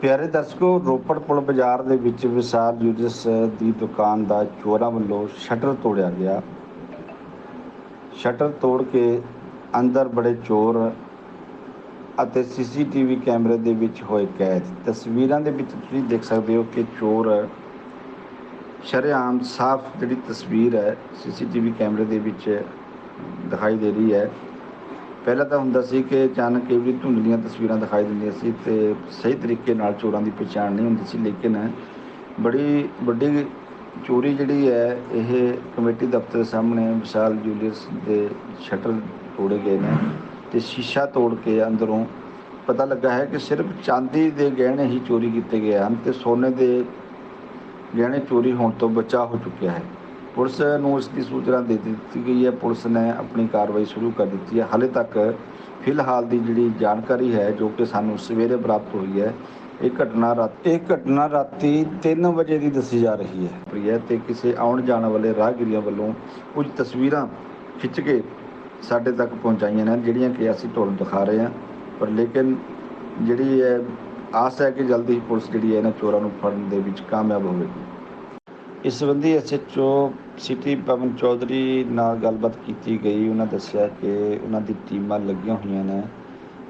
ਪਿਆਰੇ ਦਰਸ਼ਕੋ, ਰੋਪੜ ਪੁਲ ਬਾਜ਼ਾਰ ਦੇ ਵਿੱਚ ਵਿਸ਼ਾਲ ਜੂਲਸ ਦੀ ਦੁਕਾਨ ਦਾ ਚੋਰਾਂ ਵੱਲੋਂ ਸ਼ਟਰ ਤੋੜਿਆ ਗਿਆ। ਸ਼ਟਰ ਤੋੜ ਕੇ ਅੰਦਰ ਬੜੇ ਚੋਰ ਅਤੇ ਸੀਸੀਟੀਵੀ ਕੈਮਰੇ ਦੇ ਵਿੱਚ ਹੋਏ ਕੈਦ। ਤਸਵੀਰਾਂ ਦੇ ਵਿੱਚ ਤੁਸੀਂ ਦੇਖ ਸਕਦੇ ਹੋ ਕਿ ਚੋਰ ਸ਼ਰੇਆਮ ਸਾਫ਼ ਜਿਹੜੀ ਤਸਵੀਰ ਹੈ, ਸੀਸੀਟੀਵੀ ਕੈਮਰੇ ਦੇ ਵਿੱਚ ਦਿਖਾਈ ਦੇ ਰਹੀ ਹੈ। ਪਹਿਲਾਂ ਤਾਂ ਹੁੰਦਾ ਸੀ ਕਿ ਅਚਾਨਕ ਇਹ ਵੀ ਧੁੰਦਲੀਆਂ ਤਸਵੀਰਾਂ ਦਿਖਾਈ ਦਿੰਦੀਆਂ ਸੀ ਤੇ ਸਹੀ ਤਰੀਕੇ ਨਾਲ ਚੋਰਾਂ ਦੀ ਪਛਾਣ ਨਹੀਂ ਹੁੰਦੀ ਸੀ, ਲੇਕਿਨ ਬੜੀ ਵੱਡੀ ਚੋਰੀ ਜਿਹੜੀ ਹੈ, ਇਹ ਕਮੇਟੀ ਦਫ਼ਤਰ ਦੇ ਸਾਹਮਣੇ ਵਿਸ਼ਾਲ ਜੂਲੀਅਸ ਦੇ ਸ਼ਟਰ ਤੋੜੇ ਗਏ ਨੇ ਤੇ ਸ਼ੀਸ਼ਾ ਤੋੜ ਕੇ ਅੰਦਰੋਂ ਪਤਾ ਲੱਗਾ ਹੈ ਕਿ ਸਿਰਫ ਚਾਂਦੀ ਦੇ ਗਹਿਣੇ ਹੀ ਚੋਰੀ ਕੀਤੇ ਗਏ ਹਨ ਤੇ ਸੋਨੇ ਦੇ ਗਹਿਣੇ ਚੋਰੀ ਹੋਣ ਤੋਂ ਬਚਾ ਹੋ ਚੁੱਕਿਆ ਹੈ। ਪੁਲਿਸ ਨੂੰ ਇਸ ਦੀ ਸੂਚਨਾ ਦੇ ਦਿੱਤੀ ਗਈ ਹੈ। ਪੁਲਿਸ ਨੇ ਆਪਣੀ ਕਾਰਵਾਈ ਸ਼ੁਰੂ ਕਰ ਦਿੱਤੀ ਹੈ। ਹਾਲੇ ਤੱਕ ਫਿਲਹਾਲ ਦੀ ਜਿਹੜੀ ਜਾਣਕਾਰੀ ਹੈ, ਜੋ ਕਿ ਸਾਨੂੰ ਸਵੇਰੇ ਪ੍ਰਾਪਤ ਹੋਈ ਹੈ, ਇਹ ਘਟਨਾ ਰਾਤ ਇਹ ਘਟਨਾ ਰਾਤੀ 3 ਵਜੇ ਦੀ ਦੱਸੀ ਜਾ ਰਹੀ ਹੈ। ਪ੍ਰਿਆ ਤੇ ਕਿਸੇ ਆਉਣ ਜਾਣ ਵਾਲੇ ਰਾਹਗੀਰਾਂ ਵੱਲੋਂ ਕੁਝ ਤਸਵੀਰਾਂ ਖਿੱਚ ਕੇ ਸਾਡੇ ਤੱਕ ਪਹੁੰਚਾਈਆਂ ਨੇ, ਜਿਹੜੀਆਂ ਕਿ ਅਸੀਂ ਤੁਹਾਨੂੰ ਦਿਖਾ ਰਹੇ ਹਾਂ। ਪਰ ਲੇਕਿਨ ਜਿਹੜੀ ਹੈ ਆਸ ਹੈ ਕਿ ਜਲਦੀ ਹੀ ਪੁਲਿਸ ਜਿਹੜੀ ਹੈ, ਇਹਨਾਂ ਚੋਰਾਂ ਨੂੰ ਫੜਨ ਦੇ ਵਿੱਚ ਕਾਮਯਾਬ ਹੋਵੇਗੀ। ਇਸ ਸੰਬੰਧੀ ਐਸਐਚਓ ਸਿਟੀ ਪਵਨ ਚੌਧਰੀ ਨਾਲ ਗੱਲਬਾਤ ਕੀਤੀ ਗਈ। ਉਹਨਾਂ ਦੱਸਿਆ ਕਿ ਉਹਨਾਂ ਦੀ ਟੀਮਾਂ ਲੱਗੀਆਂ ਹੋਈਆਂ ਨੇ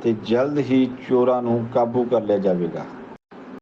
ਤੇ ਜਲਦ ਹੀ ਚੋਰਾਂ ਨੂੰ ਕਾਬੂ ਕਰ ਲਿਆ ਜਾਵੇਗਾ।